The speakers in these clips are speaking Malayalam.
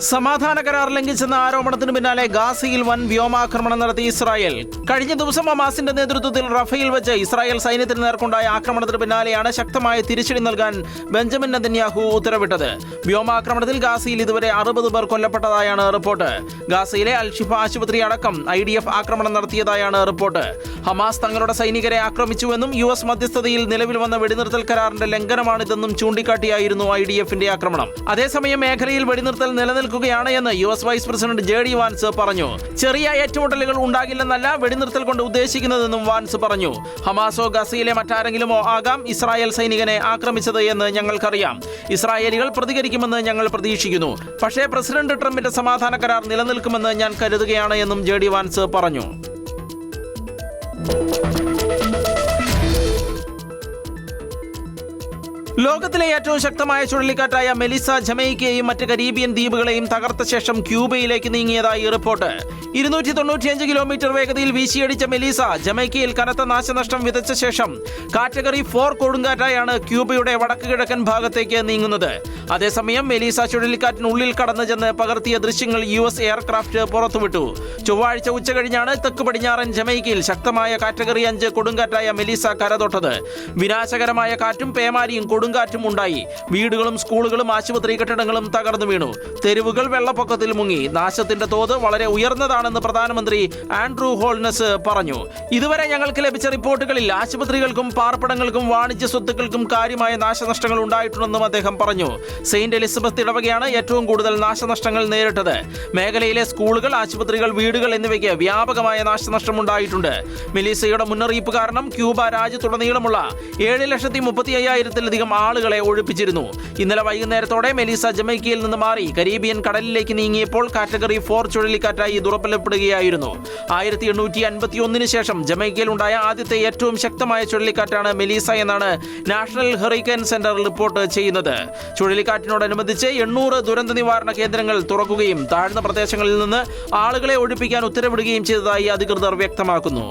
സമാധാന കരാർ ലംഘിച്ചെന്ന ആരോപണത്തിന് പിന്നാലെ ഗാസയിൽ വൻ വ്യോമാക്രമണം നടത്തി ഇസ്രായേൽ. കഴിഞ്ഞ ദിവസം ഹമാസിന്റെ നേതൃത്വത്തിൽ റഫയിൽ വെച്ച് ഇസ്രായേൽ സൈന്യത്തിന് നേർക്കുണ്ടായ ആക്രമണത്തിന് പിന്നാലെയാണ് ശക്തമായ തിരിച്ചടി നൽകാൻ ബെഞ്ചമിൻ നെതന്യാഹു ഉത്തരവിട്ടത്. വ്യോമാക്രമണത്തിൽ ഗാസയിൽ ഇതുവരെ അറുപത് പേർ കൊല്ലപ്പെട്ടതായാണ് റിപ്പോർട്ട്. ഗാസയിലെ അൽഷിഫ ആശുപത്രി അടക്കം ഐ ഡി എഫ് ആക്രമണം നടത്തിയതായാണ് റിപ്പോർട്ട്. ഹമാസ് തങ്ങളുടെ സൈനികരെ ആക്രമിച്ചുവെന്നും യു എസ് മധ്യസ്ഥതയിൽ നിലവിൽ വന്ന വെടിനിർത്തൽ കരാറിന്റെ ലംഘനമാണിതെന്നും ചൂണ്ടിക്കാട്ടിയായിരുന്നു ഐ ഡി എഫിന്റെ ആക്രമണം. അതേസമയം മേഖലയിൽ വെടിനിർത്തൽ നിലനിൽക്കുകയാണ് എന്ന് U S vice president J D Vance പറഞ്ഞു. ചെറിയ ഏറ്റുമുട്ടലുകൾ ഉണ്ടാകില്ലെന്നല്ല വെടിനിർത്തൽ കൊണ്ട് ഉദ്ദേശിക്കുന്നതെന്നും വാൻസ് പറഞ്ഞു. ഹമാസോ ഗസയിലെ മറ്റാരെങ്കിലുമോ ആകാം ഇസ്രായേൽ സൈനികനെ ആക്രമിച്ചത് എന്ന് ഞങ്ങൾക്കറിയാം. ഇസ്രായേലികൾ പ്രതികരിക്കുമെന്ന് ഞങ്ങൾ പ്രതീക്ഷിക്കുന്നു. പക്ഷേ പ്രസിഡന്റ് ട്രംപിന്റെ സമാധാന കരാർ നിലനിൽക്കുമെന്ന് ഞാൻ കരുതുകയാണ് എന്നും ജെ ഡി വാൻസ് പറഞ്ഞു. ലോകത്തിലെ ഏറ്റവും ശക്തമായ ചുഴലിക്കാറ്റായ മെലിസ ജമൈക്കയെയും മറ്റ് കരീബിയൻ ദ്വീപുകളെയും തകർത്ത ശേഷം ക്യൂബയിലേക്ക് നീങ്ങിയതായി റിപ്പോർട്ട്. ഇരുന്നൂറ്റി തൊണ്ണൂറ്റിയഞ്ച് കിലോമീറ്റർ വേഗതയിൽ വീശിയടിച്ച മെലീസ ജമൈക്കയിൽ കനത്ത നാശനഷ്ടം വിതച്ച ശേഷം കാറ്റഗറി ഫോർ കൊടുങ്കാറ്റായാണ് ക്യൂബയുടെ വടക്ക് കിഴക്കൻ ഭാഗത്തേക്ക് നീങ്ങുന്നത്. അതേസമയം മെലീസ ചുഴലിക്കാറ്റിനുള്ളിൽ കടന്നു ചെന്ന് പകർത്തിയ ദൃശ്യങ്ങൾ യു എസ് എയർക്രാഫ്റ്റ് പുറത്തുവിട്ടു. ചൊവ്വാഴ്ച ഉച്ചകഴിഞ്ഞാണ് തെക്ക് പടിഞ്ഞാറൻ ജമൈക്കയിൽ ശക്തമായ കാറ്റഗറി അഞ്ച് കൊടുങ്കാറ്റായ മെലീസ കരതൊട്ടത്. വിനാശകരമായ കാറ്റും പേമാരിയും കൊടുങ്കാറ്റും ഉണ്ടായി. വീടുകളും സ്കൂളുകളും ആശുപത്രി കെട്ടിടങ്ങളും തകർന്നു വീണു. തെരുവുകൾ വെള്ളപ്പൊക്കത്തിൽ മുങ്ങി. നാശത്തിന്റെ തോത് വളരെ ഉയർന്നതാണെന്ന് പ്രധാനമന്ത്രി ആൻഡ്രൂ ഹോൾനസ് പറഞ്ഞു. ഇതുവരെ ഞങ്ങൾക്ക് ലഭിച്ച റിപ്പോർട്ടുകളിൽ ആശുപത്രികൾക്കും പാർപ്പിടങ്ങൾക്കും വാണിജ്യ സ്വത്തുക്കൾക്കും കാര്യമായ നാശനഷ്ടങ്ങൾ ഉണ്ടായിട്ടുണ്ടെന്നും അദ്ദേഹം പറഞ്ഞു. സെയിന്റ് എലിസബത്ത് ഇടവകയാണ് ഏറ്റവും കൂടുതൽ നാശനഷ്ടങ്ങൾ നേരിട്ടത്. മേഖലയിലെ സ്കൂളുകൾ ആശുപത്രികൾ വീടുകൾ എന്നിവയ്ക്ക് വ്യാപകമായ നാശനഷ്ടം ഉണ്ടായിട്ടുണ്ട്. മെലീസയുടെ മുന്നറിയിപ്പ് കാരണം ക്യൂബ രാജ്യത്തുടനീളമുള്ള ഏഴ് ലക്ഷത്തി മുപ്പത്തി അയ്യായിരത്തിലധികം ആളുകളെ ഒഴിപ്പിച്ചിരുന്നു. ഇന്നലെ വൈകുന്നേരത്തോടെ മെലീസ ജമൈക്കയിൽ നിന്ന് മാറി കരീബിയൻ കടലിലേക്ക് നീങ്ങിയപ്പോൾ കാറ്റഗറി ഫോർ ചുഴലിക്കാറ്റായി ദുർബലപ്പെടുകയായിരുന്നു ആയിരത്തി എണ്ണൂറ്റി അൻപത്തി ഒന്നിന് ശേഷം ജമൈക്കയിൽ ഉണ്ടായ ആദ്യത്തെ ഏറ്റവും ശക്തമായ ചുഴലിക്കാറ്റാണ് മെലീസ എന്നാണ് നാഷണൽ ഹെറിക്കൻ സെന്റർ റിപ്പോർട്ട് ചെയ്യുന്നത്. ചുഴലിക്കാറ്റിനോടനുബന്ധിച്ച് എണ്ണൂറ് ദുരന്ത നിവാരണ കേന്ദ്രങ്ങൾ തുറക്കുകയും താഴ്ന്ന പ്രദേശങ്ങളിൽ നിന്ന് ആളുകളെ ഒഴിപ്പിക്കാൻ ഉത്തരവിടുകയും ചെയ്തതായി അധികൃതർ വ്യക്തമാക്കുന്നു.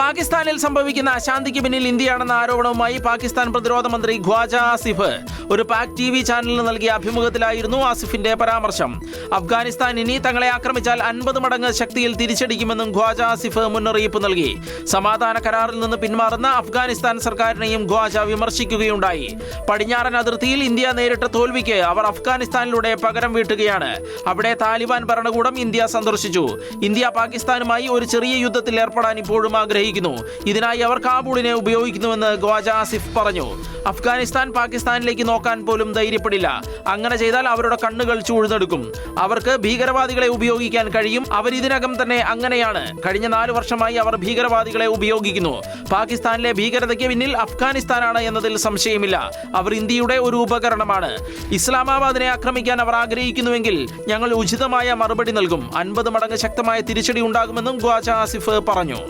പാകിസ്ഥാനിൽ സംഭവിക്കുന്ന അശാന്തിക്ക് പിന്നിൽ ഇന്ത്യയാണെന്ന ആരോപണവുമായി പാകിസ്ഥാൻ പ്രതിരോധ മന്ത്രി ഖ്വാജ ആസിഫ്. ഒരു പാക് ടി വി ചാനലിന് നൽകിയ അഭിമുഖത്തിലായിരുന്നു ആസിഫിന്റെ പരാമർശം. അഫ്ഗാനിസ്ഥാൻ ഇനി തങ്ങളെ ആക്രമിച്ചാൽ അൻപത് മടങ്ങ് ശക്തിയിൽ തിരിച്ചടിക്കുമെന്നും ഖ്വാജ ആസിഫ് മുന്നറിയിപ്പ് നൽകി. സമാധാന കരാറിൽ നിന്ന് പിന്മാറുന്ന അഫ്ഗാനിസ്ഥാൻ സർക്കാരിനെയും ഖ്വാജ വിമർശിക്കുകയുണ്ടായി. പടിഞ്ഞാറൻ അതിർത്തിയിൽ ഇന്ത്യ നേരിട്ട തോൽവിക്ക് അവർ അഫ്ഗാനിസ്ഥാനിലൂടെ പകരം വീട്ടുകയാണ്. അവിടെ താലിബാൻ ഭരണകൂടം ഇന്ത്യ സന്ദർശിച്ചു. ഇന്ത്യ പാകിസ്ഥാനുമായി ഒരു ചെറിയ യുദ്ധത്തിൽ ഏർപ്പെടാൻ ഇപ്പോഴും ആഗ്രഹിക്കുന്നു. ഇതിനായി അവർ കാബൂളിനെ ഉപയോഗിക്കുന്നുവെന്ന് ഖ്വാജ ആസിഫ് പറഞ്ഞു. അഫ്ഗാനിസ്ഥാൻ പാകിസ്ഥാനിലേക്ക് നോക്കാൻ പോലും ധൈര്യപ്പെടില്ല. അങ്ങനെ ചെയ്താൽ അവരുടെ കണ്ണുകൾ ചൂഴ്ന്നെടുക്കും. അവർക്ക് ഭീകരവാദികളെ ഉപയോഗിക്കാൻ കഴിയും. അവർ ഇതിനകം തന്നെ അങ്ങനെയാണ്. കഴിഞ്ഞ നാല് വർഷമായി അവർ ഭീകരവാദികളെ ഉപയോഗിക്കുന്നു. പാകിസ്ഥാനിലെ ഭീകരതയ്ക്ക് പിന്നിൽ അഫ്ഗാനിസ്ഥാനാണ് എന്നതിൽ സംശയമില്ല. അവർ ഇന്ത്യയുടെ ഒരു ഉപകരണമാണ്. ഇസ്ലാമാബാദിനെ ആക്രമിക്കാൻ അവർ ആഗ്രഹിക്കുന്നുവെങ്കിൽ ഞങ്ങൾ ഉചിതമായ മറുപടി നൽകും. അൻപത് മടങ്ങ് ശക്തമായ തിരിച്ചടി ഉണ്ടാകുമെന്നും ഖ്വാജ ആസിഫ് പറഞ്ഞു.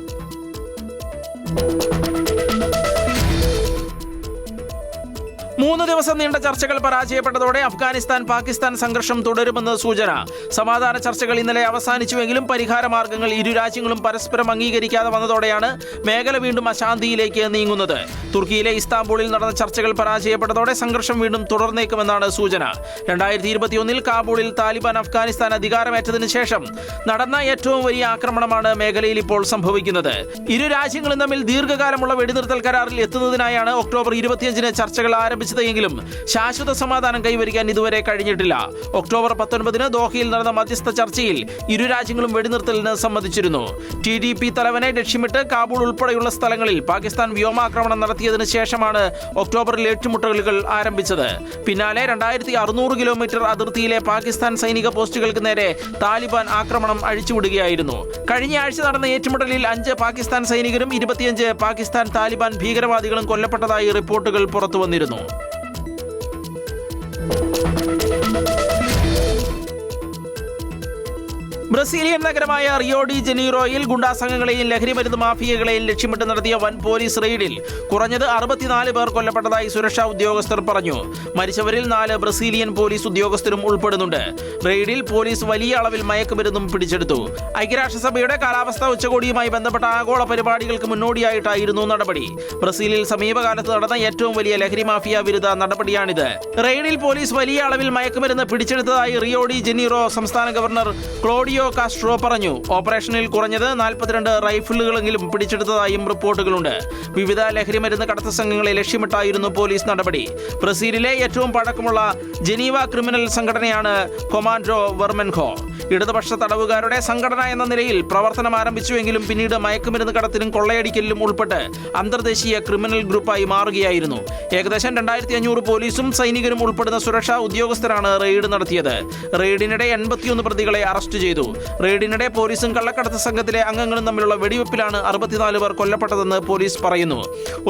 മൂന്ന് ദിവസം നീണ്ട ചർച്ചകൾ പരാജയപ്പെട്ടതോടെ അഫ്ഗാനിസ്ഥാൻ പാകിസ്ഥാൻ സംഘർഷം തുടരുമെന്ന് സൂചന. സമാധാന ചർച്ചകൾ ഇന്നലെ അവസാനിച്ചുവെങ്കിലും പരിഹാര മാർഗങ്ങൾ ഇരു രാജ്യങ്ങളും പരസ്പരം അംഗീകരിക്കാതെ വന്നതോടെയാണ് മേഖല വീണ്ടും അശാന്തിയിലേക്ക് നീങ്ങുന്നത്. തുർക്കിയിലെ ഇസ്താംബൂളിൽ നടന്ന ചർച്ചകൾ പരാജയപ്പെട്ടതോടെ സംഘർഷം വീണ്ടും തുടർന്നേക്കുമെന്നാണ് സൂചന. രണ്ടായിരത്തി ഇരുപത്തിയൊന്നിൽ കാബൂളിൽ താലിബാൻ അഫ്ഗാനിസ്ഥാൻ അധികാരമേറ്റതിനു ശേഷം നടന്ന ഏറ്റവും വലിയ ആക്രമണമാണ് മേഖലയിൽ ഇപ്പോൾ സംഭവിക്കുന്നത്. ഇരു രാജ്യങ്ങളും തമ്മിൽ ദീർഘകാലമുള്ള വെടിനിർത്തൽ കരാറിൽ എത്തുന്നതിനായാണ് ഒക്ടോബർ ഇരുപത്തിയഞ്ചിന് ചർച്ചകൾ ആരംഭിച്ചതെങ്കിലും ശാശ്വത സമാധാനം കൈവരിക്കാൻ ഇതുവരെ കഴിഞ്ഞിട്ടില്ല. ഒക്ടോബർ പത്തൊൻപതിന് ദോഹയിൽ നടന്ന മധ്യസ്ഥ ചർച്ചയിൽ ഇരു രാജ്യങ്ങളും വെടിനിർത്തലിന് സമ്മതിച്ചിരുന്നു. ടി ഡി പി തലവനെ ലക്ഷ്യമിട്ട് കാബൂൾ ഉൾപ്പെടെയുള്ള സ്ഥലങ്ങളിൽ പാകിസ്ഥാൻ വ്യോമാക്രമണം നടത്തിയതിനു ശേഷമാണ് ഒക്ടോബറിൽ ഏറ്റുമുട്ടലുകൾ ആരംഭിച്ചത്. പിന്നാലെ രണ്ടായിരത്തി അറുന്നൂറ് കിലോമീറ്റർ അതിർത്തിയിലെ പാകിസ്ഥാൻ സൈനിക പോസ്റ്റുകൾക്ക് നേരെ താലിബാൻ ആക്രമണം അഴിച്ചുവിടുകയായിരുന്നു. കഴിഞ്ഞ ആഴ്ച നടന്ന ഏറ്റുമുട്ടലിൽ അഞ്ച് പാകിസ്ഥാൻ സൈനികരും ഇരുപത്തിയഞ്ച് പാകിസ്ഥാൻ താലിബാൻ ഭീകരവാദികളും കൊല്ലപ്പെട്ടതായി റിപ്പോർട്ടുകൾ പുറത്തുവന്നിരുന്നു. ബ്രസീലിയൻ നഗരമായ റിയോ ഡി ജനീറോയിൽ ഗുണ്ടാസംഘങ്ങളെയും ലഹരിമരുന്ന് മാഫിയകളെയും ലക്ഷ്യമിട്ട് നടത്തിയ വൻ പോലീസ് റെയ്ഡിൽ കുറഞ്ഞത് അറുപത്തിനാല് പേർ കൊല്ലപ്പെട്ടതായി സുരക്ഷാ ഉദ്യോഗസ്ഥർ പറഞ്ഞു. മരിച്ചവരിൽ നാല് ബ്രസീലിയൻ പോലീസ് ഉദ്യോഗസ്ഥരും ഉൾപ്പെടുന്നുണ്ട്. റെയ്ഡിൽ പോലീസ് വലിയ അളവിൽ മയക്കുമരുന്നും പിടിച്ചെടുത്തു. ഐക്യരാഷ്ട്രസഭയുടെ കാലാവസ്ഥാ ഉച്ചകോടിയുമായി ബന്ധപ്പെട്ട ആഗോള പരിപാടികൾക്ക് മുന്നോടിയായിട്ടായിരുന്നു നടപടി. ബ്രസീലിൽ സമീപകാലത്ത് നടന്ന ഏറ്റവും വലിയ ലഹരി മാഫിയ വിരുദ്ധ നടപടിയാണിത്. റെയ്ഡിൽ പോലീസ് വലിയ അളവിൽ മയക്കുമരുന്ന് പിടിച്ചെടുത്തതായി റിയോ ഡി ജനീറോ സംസ്ഥാന ഗവർണർ ക്ലോഡിയോ കാസ്ട്രോ പറഞ്ഞു. ഓപ്പറേഷനിൽ കുറഞ്ഞത് നാൽപ്പത്തിരണ്ട് റൈഫിളുകളെങ്കിലും പിടിച്ചെടുത്തതായും റിപ്പോർട്ടുകളുണ്ട്. വിവിധ ലഹരിമരുന്ന് കടത്ത സംഘങ്ങളെ ലക്ഷ്യമിട്ടായിരുന്നു പോലീസ് നടപടി. ബ്രസീലിലെ ഏറ്റവും പഴക്കമുള്ള ജനീവ ക്രിമിനൽ സംഘടനയാണ് കൊമാൻഡോ വെർമെൻഹോ. ഇടതുപക്ഷ തടവുകാരുടെ സംഘടന എന്ന നിലയിൽ പ്രവർത്തനം ആരംഭിച്ചുവെങ്കിലും പിന്നീട് മയക്കുമരുന്ന് കടത്തിലും കൊള്ളയടിക്കലിലും ഉൾപ്പെട്ട് അന്തർദേശീയ ക്രിമിനൽ ഗ്രൂപ്പായി മാറുകയായിരുന്നു. ഏകദേശം രണ്ടായിരത്തി അഞ്ഞൂറ് പോലീസും സൈനികരും ഉൾപ്പെടുന്ന സുരക്ഷാ ഉദ്യോഗസ്ഥരാണ് റെയ്ഡ് നടത്തിയത്. റെയ്ഡിനിടെ എൺപത്തിയൊന്ന് പ്രതികളെ അറസ്റ്റ് ചെയ്തു. റെയ്ഡിനിടെ പോലീസും കള്ളക്കടത്ത് സംഘത്തിലെ അംഗങ്ങളും തമ്മിലുള്ള വെടിവെപ്പിലാണ് അറുപത്തിനാല് പേർ കൊല്ലപ്പെട്ടതെന്ന് പോലീസ് പറയുന്നു.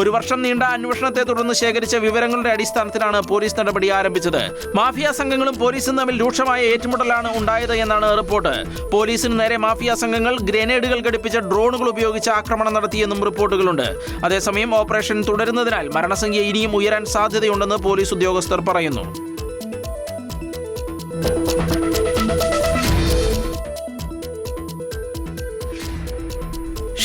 ഒരു വർഷം നീണ്ട അന്വേഷണത്തെ തുടർന്ന് ശേഖരിച്ച വിവരങ്ങളുടെ അടിസ്ഥാനത്തിലാണ് പോലീസ് നടപടി ആരംഭിച്ചത്. മാഫിയ സംഘങ്ങളും പോലീസും തമ്മിൽ രൂക്ഷമായ ഏറ്റുമുട്ടലാണ് ഉണ്ടായത് എന്നാണ് റിപ്പോർട്ട്. പോലീസിന് നേരെ മാഫിയ സംഘങ്ങൾ ഗ്രനേഡുകൾ ഘടിപ്പിച്ച ഡ്രോണുകൾ ഉപയോഗിച്ച് ആക്രമണം നടത്തിയെന്നും റിപ്പോർട്ടുകളുണ്ട്. അതേസമയം ഓപ്പറേഷൻ തുടരുന്നതിനാൽ മരണസംഖ്യ ഇനിയും ഉയരാൻ സാധ്യതയുണ്ടെന്ന് പോലീസ് ഉദ്യോഗസ്ഥർ പറയുന്നു.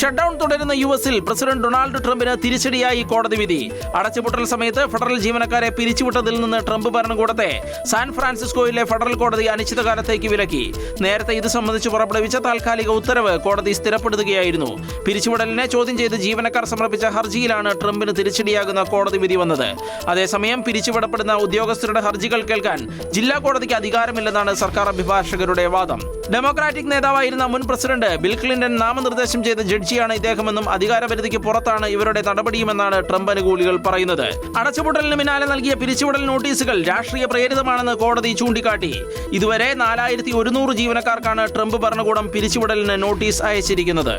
ഷട്ട്ഡൌൺ തുടരുന്ന യു എസിൽ പ്രസിഡന്റ് ഡൊണാൾഡ് ട്രംപിന് തിരിച്ചടിയായി കോടതി വിധി. അടച്ചുപൂട്ടൽ സമയത്ത് ഫെഡറൽ ജീവനക്കാരെ പിരിച്ചുവിട്ടതിൽ നിന്ന് ട്രംപ് ഭരണകൂടത്തെ സാൻ ഫ്രാൻസിസ്കോയിലെ ഫെഡറൽ കോടതി അനിശ്ചിതകാലത്തേക്ക് വിലക്കി. നേരത്തെ ഇത് സംബന്ധിച്ച് പുറപ്പെടുവിച്ച താൽക്കാലിക ഉത്തരവ് കോടതി സ്ഥിരപ്പെടുത്തുകയായിരുന്നു. പിരിച്ചുവിടലിനെ ചോദ്യം ചെയ്ത് ജീവനക്കാർ സമർപ്പിച്ച ഹർജിയിലാണ് ട്രംപിന് തിരിച്ചടിയാകുന്ന കോടതി വിധി വന്നത്. അതേസമയം പിരിച്ചുവിടപ്പെടുന്ന ഉദ്യോഗസ്ഥരുടെ ഹർജികൾ കേൾക്കാൻ ജില്ലാ കോടതിക്ക് അധികാരമില്ലെന്നാണ് സർക്കാർ അഭിഭാഷകരുടെ വാദം. ഡെമോക്രാറ്റിക് നേതാവായിരുന്ന മുൻ പ്രസിഡന്റ് ബിൽ ക്ലിന്റൺ നാമനിർദ്ദേശം ചെയ്ത ജഡ്ജിയാണ് ഇദ്ദേഹമെന്നും അധികാരപരിധിക്ക് പുറത്താണ് ഇവരുടെ നടപടിയുമെന്നാണ് ട്രംപ് അനുകൂലികൾ പറയുന്നത്. അടച്ചുപൂട്ടലിന് പിന്നാലെ നൽകിയ പിരിച്ചുവിടൽ നോട്ടീസുകൾ രാഷ്ട്രീയ പ്രേരിതമാണെന്ന് കോടതി ചൂണ്ടിക്കാട്ടി. ഇതുവരെ നാലായിരത്തി ഒരുന്നൂറ് ജീവനക്കാർക്കാണ് ട്രംപ് ഭരണകൂടം പിരിച്ചുവിടലിന് നോട്ടീസ് അയച്ചിരിക്കുന്നത്.